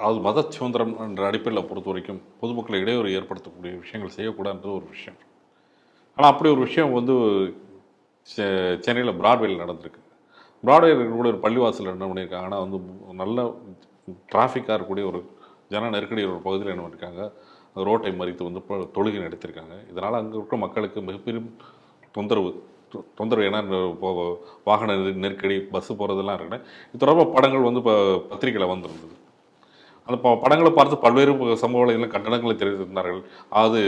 அது மத சுதந்திரம் என்ற அடிப்படையில் பொறுத்த வரைக்கும் பொதுமக்களை இடையூறு ஏற்படுத்தக்கூடிய விஷயங்கள் செய்யக்கூடாதுன்றது ஒரு விஷயம். ஆனால் அப்படி ஒரு விஷயம் வந்து செ- சென்னையில் பிராட்வேயில் நடந்திருக்கு. பிராட்வே இருக்கக்கூடிய ஒரு பள்ளிவாசல் என்ன பண்ணியிருக்காங்க? ஆனால் வந்து நல்ல டிராஃபிக்காக இருக்கக்கூடிய ஒரு ஜன நெருக்கடி ஒரு பகுதியில் என்ன பண்ணியிருக்காங்க? ரோட்டை மறித்து வந்து தொழுகை நடத்திருக்காங்க இதனால் அங்கே இருக்கிற மக்களுக்கு மிகப்பெரும் தொந்தரவு தொ- தொந்தரவு ஏன்னா வாகன நெரு- நெருக்கடி பஸ்ஸு போகிறதெல்லாம் இருக்குன்னு. இது தொடர்பாக படங்கள் வந்து இப்போ பத்திரிக்கையில் வந்திருந்தது. அந்த படங்களை பார்த்து பல்வேறு சம்பவங்களில் கண்டனங்களை தெரிவித்திருந்தார்கள். அதாவது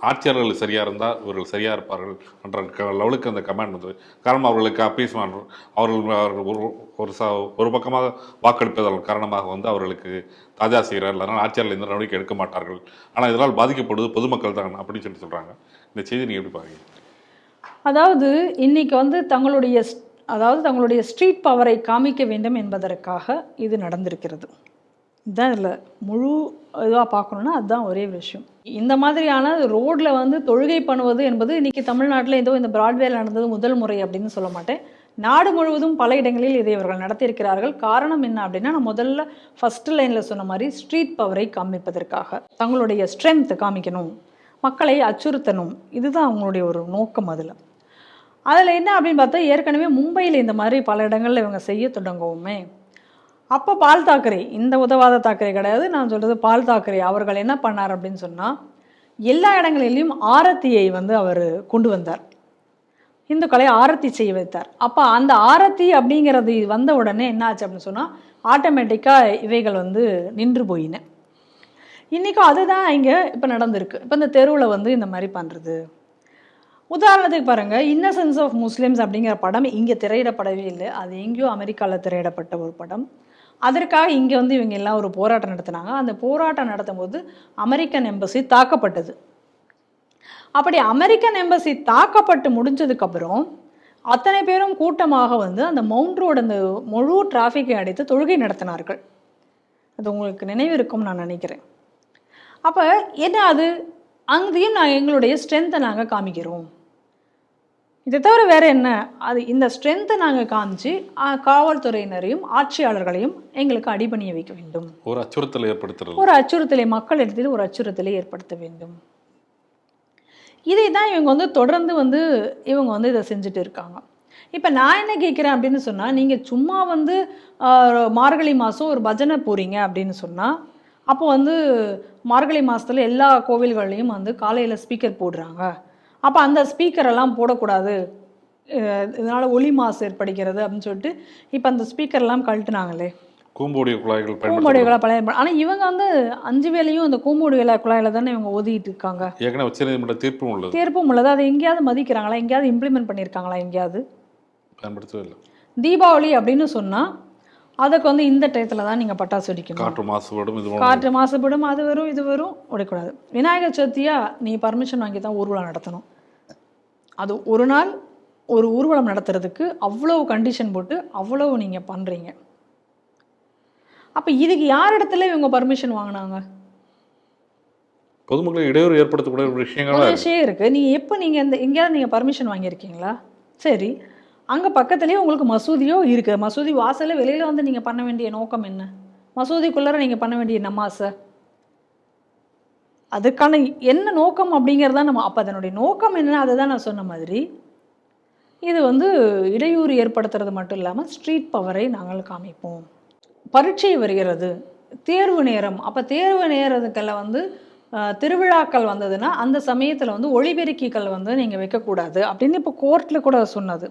ஆட்சியாளர்கள் சரியாக இருந்தால் இவர்கள் சரியாக இருப்பார்கள் என்ற க- லெவலுக்கு அந்த கமெண்ட் வந்தது. காரணம் அவர்களுக்கு அப்பீஸ்மான் அவர்கள் அவர்கள் ஒரு ஒரு ச ஒரு பக்கமாக வாக்களிப்பதன் காரணமாக வந்து அவர்களுக்கு தாஜா செய்கிறார்கள். அதனால் ஆட்சியாளர்கள் இந்த நடவடிக்கை எடுக்க மாட்டார்கள். ஆனால் இதனால் பாதிக்கப்படுவது பொதுமக்கள் தான் அப்படின்னு சொல்லி சொல்கிறாங்க இந்த செய்தி நீங்கள் எப்படி பாருங்க அதாவது இன்னைக்கு வந்து தங்களுடைய அதாவது தங்களுடைய ஸ்ட்ரீட் பவரை காமிக்க வேண்டும் என்பதற்காக இது நடந்திருக்கிறது. இதுதான் இதில் முழு இதுவாக பார்க்கணுன்னா அதுதான் ஒரே விஷயம். இந்த மாதிரியான ரோட்டில் வந்து தொழுகை பண்ணுவது என்பது இன்றைக்கி தமிழ்நாட்டில் ஏதோ இந்த பிராட்வேல நடந்தது முதல் முறை அப்படின்னு சொல்ல மாட்டேன். நாடு முழுவதும் பல இடங்களில் இதை இவர்கள் நடத்தியிருக்கிறார்கள். காரணம் என்ன அப்படின்னா நான் முதல்ல ஃபர்ஸ்ட் லைனில் சொன்ன மாதிரி ஸ்ட்ரீட் பவரை காமிப்பதற்காக தங்களுடைய ஸ்ட்ரென்த் காமிக்கணும் மக்களை அச்சுறுத்தணும் இதுதான் அவங்களுடைய ஒரு நோக்கம் அதில். அதில் என்ன அப்படின்னு பார்த்தா ஏற்கனவே மும்பையில் இந்த மாதிரி பல இடங்களில் இவங்க செய்ய தொடங்கவுமே அப்போ பால் தாக்கரே இந்த உதவாத தாக்கரே கிடையாது. நான் சொல்கிறது பால் தாக்கரே. அவர்கள் என்ன பண்ணார் அப்படின்னு சொன்னால் எல்லா இடங்களிலையும் ஆரத்தியை வந்து அவர் கொண்டு வந்தார். இந்துக்களை ஆரத்தி செய்ய வைத்தார். அப்போ அந்த ஆரத்தி அப்படிங்கிறது வந்த உடனே என்ன ஆச்சு அப்படின்னு சொன்னால் ஆட்டோமேட்டிக்காக இவைகள் வந்து நின்று போயின. இன்றைக்கும் அதுதான் இங்கே இப்போ நடந்திருக்கு. இப்போ இந்த தெருவில் வந்து இந்த மாதிரி பண்ணுறது உதாரணத்துக்கு பாருங்க இன்னசென்ஸ் ஆஃப் முஸ்லீம்ஸ் அப்படிங்கிற படம் இங்கே திரையிடப்படவே இல்லை. அது எங்கேயோ அமெரிக்காவில் திரையிடப்பட்ட ஒரு படம். அதற்காக இங்கே வந்து இவங்க எல்லாம் ஒரு போராட்டம் நடத்தினாங்க. அந்த போராட்டம் நடத்தும் போது அமெரிக்கன் எம்பசி தாக்கப்பட்டது. அப்படி அமெரிக்கன் எம்பசி தாக்கப்பட்டு முடிஞ்சதுக்கப்புறம் அத்தனை பேரும் கூட்டமாக வந்து அந்த மவுண்ட் ரோடு அந்த முழு டிராஃபிக்கை அடைத்து தொழுகை நடத்தினார்கள். அது உங்களுக்கு நினைவு இருக்கும் நான் நினைக்கிறேன். அப்போ என்ன அது? அங்கேயும் நாங்கள் எங்களுடைய ஸ்ட்ரென்த்தை நாங்கள் காமிக்கிறோம். இதை தவிர வேற என்ன? அது இந்த ஸ்ட்ரென்த்தை நாங்கள் காமிச்சு காவல்துறையினரையும் ஆட்சியாளர்களையும் எங்களுக்கு அடிபணிய வைக்க வேண்டும். ஒரு அச்சுறுத்தல் ஏற்படுத்துறது. ஒரு அச்சுறுத்தலை மக்களிடத்தில் ஒரு அச்சுறுத்தலை ஏற்படுத்த வேண்டும். இதை தான் இவங்க வந்து தொடர்ந்து வந்து இவங்க வந்து இதை செஞ்சுட்டு இருக்காங்க. இப்போ நான் என்ன கேட்குறேன் அப்படின்னு சொன்னால் நீங்கள் சும்மா வந்து மார்கழி மாதம் ஒரு பஜனை போகிறீங்க அப்படின்னு சொன்னால் அப்போ வந்து மார்கழி மாதத்துல எல்லா கோவில்கள்லையும் வந்து காலையில் ஸ்பீக்கர் போடுறாங்க. அப்போ அந்த ஸ்பீக்கர் எல்லாம் போடக்கூடாது. இதனால ஒலி மாசு ஏற்படுகிறது அப்படின்னு சொல்லிட்டு இப்போ அந்த ஸ்பீக்கர் எல்லாம் கழட்டுனாங்களே. கூம்போடிய குழாய்கள் பயன்படுத்த கூம்பொடிகளை பழைய ஆனால் இவங்க வந்து அஞ்சு வேலையும் அந்த கூம்பொடி வேலை குழாயில தானே இவங்க ஓதிட்டு இருக்காங்க. ஏற்கனவே உச்சநீதிமன்ற தீர்ப்பும் உள்ளது. தீர்ப்பும் உள்ளது. அதை எங்கேயாவது மதிக்கிறாங்களா? எங்கேயாவது இம்ப்ளிமெண்ட் பண்ணியிருக்காங்களா? எங்கேயாவது? பயன்படுத்தவே இல்லை. தீபாவளி அப்படின்னு சொன்னால் அதுக்கு வந்து இந்த டயத்தில் தான் நீங்கள் பட்டாசு வெடிக்கணும். காற்று மாசுபாடும் இது காற்று மாசுபடும் அது வரும் இது வரும் உடைக்கூடாது விநாயகர் சதுர்த்தியா நீ பர்மிஷன் வாங்கி தான் ஊர்வலம் நடத்தணும். அது ஒரு நாள் ஒரு ஊர்வலம் நடத்துறதுக்கு அவ்வளவு கண்டிஷன் போட்டு அவ்வளவு நீங்கள் பண்ணுறீங்க அப்போ இதுக்கு யார் இடத்துல இவங்க பர்மிஷன் வாங்கினாங்க? பொதுமக்களை இடையூறு ஏற்படுத்தக்கூடிய விஷயங்களா விஷயம் இருக்குது நீங்கள் எப்போ நீங்கள் இந்த எங்கேயாவது நீங்கள் பர்மிஷன் வாங்கியிருக்கீங்களா? சரி. அங்கே பக்கத்துலேயே உங்களுக்கு மசூதியோ இருக்குது மசூதி வாசலில் வெளியில் வந்து நீங்கள் பண்ண வேண்டிய நோக்கம் என்ன? மசூதிக்குள்ளார நீங்கள் பண்ண வேண்டிய நமாஸை? அதுக்கான என்ன நோக்கம் அப்படிங்கிறதா நம்ம அப்போ அதனுடைய நோக்கம் என்ன அதை தான் நான் சொன்ன மாதிரி இது வந்து இடையூறு ஏற்படுத்துறது மட்டும் இல்லாமல் ஸ்ட்ரீட் பவரை நாங்கள் காமிப்போம். பரீட்சை வருகிறது. தேர்வு நேரம். அப்போ தேர்வு நேரத்துக்கெல்லாம் வந்து திருவிழாக்கள் வந்ததுன்னா அந்த சமயத்தில் வந்து ஒளிபெருக்கிகள் வந்து நீங்கள் வைக்கக்கூடாது அப்படின்னு இப்போ கோர்ட்டில் கூட சொன்னது.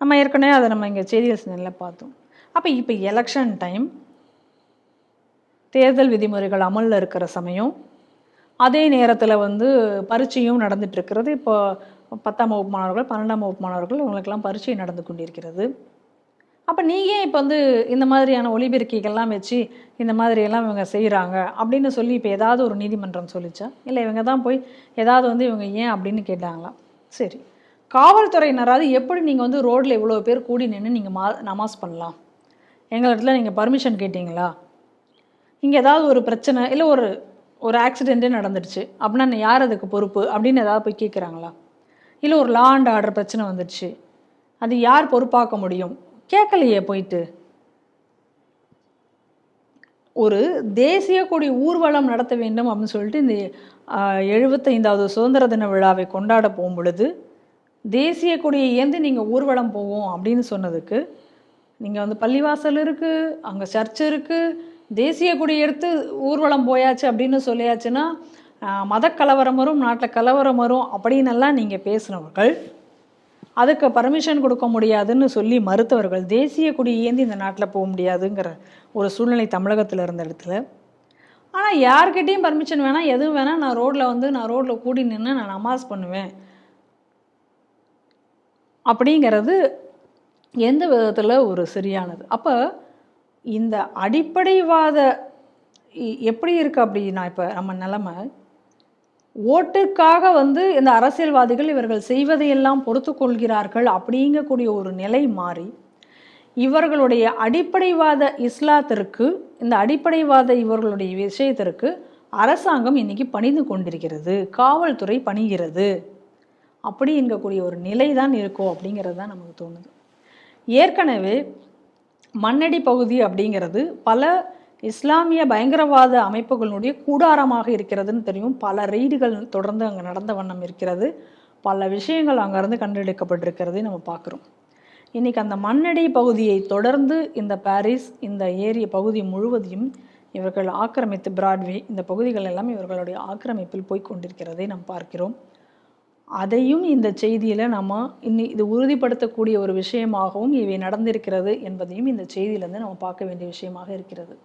நம்ம ஏற்கனவே அதை நம்ம இங்கே செய்திகள் சின்னலில் பார்த்தோம். அப்போ இப்போ எலெக்ஷன் டைம் தேர்தல் விதிமுறைகள் அமலில் இருக்கிற சமயம் அதே நேரத்தில் வந்து பரீட்சையும் நடந்துகிட்ருக்கிறது இப்போ பத்தாம் வகுப்பு மாணவர்கள் பன்னெண்டாம் வகுப்பு மாணவர்கள் இவங்களுக்கெல்லாம் பரீட்சை நடந்து கொண்டிருக்கிறது. அப்போ நீங்கள் இப்போ வந்து இந்த மாதிரியான ஒளிபெருக்கிகள்லாம் வச்சு இந்த மாதிரியெல்லாம் இவங்க செய்கிறாங்க அப்படின்னு சொல்லி இப்போ ஏதாவது ஒரு நீதிமன்றம் சொல்லிச்சா? இல்லை இவங்க தான் போய் ஏதாவது வந்து இவங்க ஏன் அப்படின்னு கேட்டாங்களா? சரி. காவல்துறையினராவது எப்படி நீங்கள் வந்து ரோட்டில் இவ்வளோ பேர் கூடி நின்று நீங்கள் மா நமாஸ் பண்ணலாம்? எங்களிடத்துல நீங்கள் பர்மிஷன் கேட்டிங்களா? இங்கே ஏதாவது ஒரு பிரச்சனை இல்லை ஒரு ஒரு ஆக்சிடெண்ட்டே நடந்துடுச்சு. அப்படின்னா யார் அதுக்கு பொறுப்பு? அப்படின்னு ஏதாவது போய் கேட்குறாங்களா இல்லை ஒரு லா அண்ட் ஆர்டர் பிரச்சனை வந்துடுச்சு. அது யார் பொறுப்பாக்க முடியும்? கேட்கலையே போயிட்டு. ஒரு தேசிய கொடி ஊர்வலம் நடத்த வேண்டும் அப்படின்னு சொல்லிட்டு இந்த எழுபத்தைந்தாவது சுதந்திர தின விழாவை கொண்டாட போகும் பொழுது தேசிய கொடியை ஏந்தி நீங்கள் ஊர்வலம் போவோம் அப்படின்னு சொன்னதுக்கு நீங்கள் வந்து பள்ளிவாசல் இருக்குது அங்கே சர்ச் இருக்குது தேசிய கொடி எடுத்து ஊர்வலம் போயாச்சு அப்படின்னு சொல்லியாச்சுன்னா மத கலவரம் வரும் நாட்டில் கலவரம் வரும் அப்படின்னெல்லாம் நீங்கள் பேசினவர்கள் அதுக்கு பர்மிஷன் கொடுக்க முடியாதுன்னு சொல்லி மறுத்தவர்கள் தேசிய கொடி ஏந்தி இந்த நாட்டில் போக முடியாதுங்கிற ஒரு சூழ்நிலை தமிழகத்தில் இருந்த இடத்துல. ஆனால் யார்கிட்டேயும் பர்மிஷன் வேணாம் எதுவும் வேணால் நான் ரோட்டில் வந்து நான் ரோட்டில் கூடி நின்று நான் நமாஸ் பண்ணுவேன். அப்படிங்கிறது எந்த விதத்தில் ஒரு சரியானது? அப்போ இந்த அடிப்படைவாத எப்படி இருக்குது அப்படின்னா இப்போ நம்ம நிலமை ஓட்டுக்காக வந்து இந்த அரசியல்வாதிகள் இவர்கள் செய்வதையெல்லாம் பொறுத்து கொள்கிறார்கள் அப்படிங்கக்கூடிய ஒரு நிலை மாறி இவர்களுடைய அடிப்படைவாத இஸ்லாத்திற்கு இந்த அடிப்படைவாத இவர்களுடைய விஷயத்திற்கு அரசாங்கம் இன்னைக்கு பணிந்து கொண்டிருக்கிறது. காவல்துறை பணிகிறது. அப்படி இருக்கக்கூடிய ஒரு நிலை தான் இருக்கும் அப்படிங்கிறது தான் நமக்கு தோணுது. ஏற்கனவே மண்ணடி பகுதி அப்படிங்கிறது பல இஸ்லாமிய பயங்கரவாத அமைப்புகளுடைய கூடாரமாக இருக்கிறதுன்னு தெரியும். பல ரெய்டுகள் தொடர்ந்து அங்கே நடந்த வண்ணம் இருக்கிறது. பல விஷயங்கள் அங்கேருந்து கண்டெடுக்கப்பட்டிருக்கிறதை நம்ம பார்க்குறோம். இன்றைக்கி அந்த மண்ணடி பகுதியை தொடர்ந்து இந்த பாரிஸ் இந்த ஏரிய பகுதி முழுவதையும் இவர்கள் ஆக்கிரமித்து பிராட்வே இந்த பகுதிகள் எல்லாம் இவர்களுடைய ஆக்கிரமிப்பில் போய் கொண்டிருக்கிறதை நாம் பார்க்கிறோம். அதையும் இந்த செய்தியில் நம்ம இன்னி இது உறுதிப்படுத்தக்கூடிய ஒரு விஷயமாகவும் இவை நடந்திருக்கிறது என்பதையும் இந்த செய்தியிலேருந்து நம்ம பார்க்க வேண்டிய விஷயமாக இருக்கிறது.